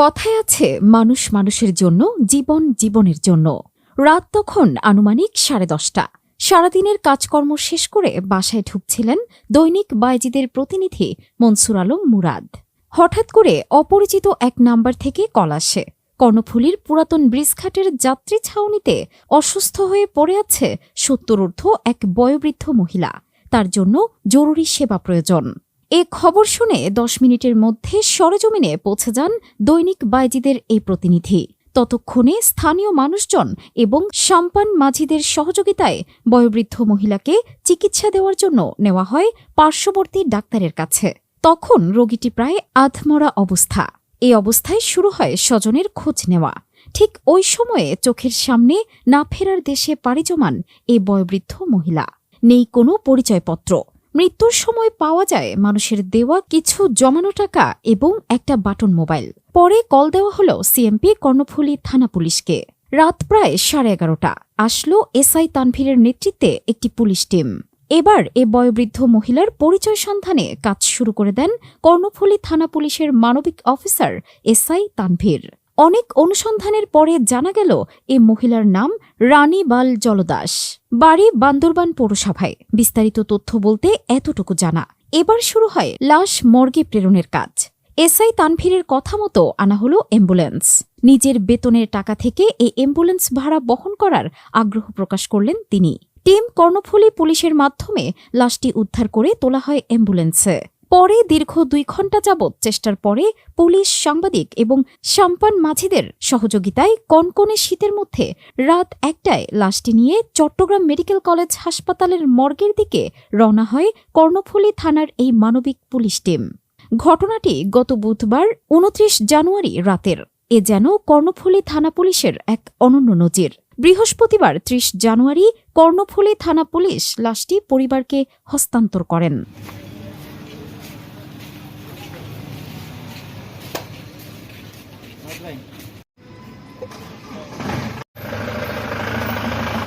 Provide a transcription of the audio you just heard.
কথায় আছে, মানুষ মানুষের জন্য, জীবন জীবনের জন্য। রাত তখন আনুমানিক সাড়ে দশটা। সারাদিনের কাজকর্ম শেষ করে বাসায় ঢুকছিলেন দৈনিক বায়জিদের প্রতিনিধি মনসুর আলম মুরাদ। হঠাৎ করে অপরিচিত এক নাম্বার থেকে কল আসে। কর্ণফুলীর পুরাতন ব্রিজঘাটের যাত্রী ছাউনিতে অসুস্থ হয়ে পড়ে আছে সত্তরূর্ধ্ব এক বয়োবৃদ্ধ মহিলা। তার জন্য জরুরি সেবা প্রয়োজন। এ খবর শুনে দশ মিনিটের মধ্যে সরেজমিনে পৌঁছে যান দৈনিক বাইজিদের এই প্রতিনিধি। ততক্ষণে স্থানীয় মানুষজন এবং সাম্পান মাঝিদের সহযোগিতায় বয়োবৃদ্ধ মহিলাকে চিকিৎসা দেওয়ার জন্য নেওয়া হয় পার্শ্ববর্তী ডাক্তারের কাছে। তখন রোগীটি প্রায় আধমরা অবস্থা। এই অবস্থায় শুরু হয় স্বজনের খোঁজ নেওয়া। ঠিক ওই সময়ে চোখের সামনে না ফেরার দেশে পাড়ি জমান এই বয়োবৃদ্ধ মহিলা। নেই কোনো পরিচয়পত্র। মৃত্যুর সময় পাওয়া যায় মানুষের দেওয়া কিছু জমানো টাকা এবং একটা বাটন মোবাইল। পরে কল দেওয়া হল সিএমপি কর্ণফুলী থানা পুলিশকে। রাত প্রায় সাড়ে এগারোটা। আসলো এসআই তানভীরের নেতৃত্বে একটি পুলিশ টিম। এবার এ বয়োবৃদ্ধ মহিলার পরিচয় সন্ধানে কাজ শুরু করে দেন কর্ণফুলী থানা পুলিশের মানবিক অফিসার এসআই তানভীর। অনেক অনুসন্ধানের পরে জানা গেল, এ মহিলার নাম রানী বাল জলদাস। বাড়ি বান্দরবান পৌরসভায়। বিস্তারিত তথ্য বলতে এতটুকু জানা। এবার শুরু হয় লাশ মর্গে প্রেরণের কাজ। এসআই তানভীরের কথা মতো আনা হল অ্যাম্বুলেন্স। নিজের বেতনের টাকা থেকে এই অ্যাম্বুলেন্স ভাড়া বহন করার আগ্রহ প্রকাশ করলেন তিনি। টিম কর্ণফুলী পুলিশের মাধ্যমে লাশটি উদ্ধার করে তোলা হয় অ্যাম্বুলেন্সে। পরে দীর্ঘ দুই ঘণ্টা যাবৎ চেষ্টার পরে পুলিশ সাংবাদিক এবং সাম্পান মাঝিদের সহযোগিতায় কনকনে শীতের মধ্যে রাত একটায় লাশটি নিয়ে চট্টগ্রাম মেডিকেল কলেজ হাসপাতালের মর্গের দিকে রওনা হয় কর্ণফুলী থানার এই মানবিক পুলিশ টিম। ঘটনাটি গত বুধবার উনত্রিশ জানুয়ারি রাতের। এ যেন কর্ণফুলী থানা পুলিশের এক অনন্য নজির। বৃহস্পতিবার ত্রিশ জানুয়ারি কর্ণফুলী থানা পুলিশ লাশটি পরিবারকে হস্তান্তর করেন। Bye.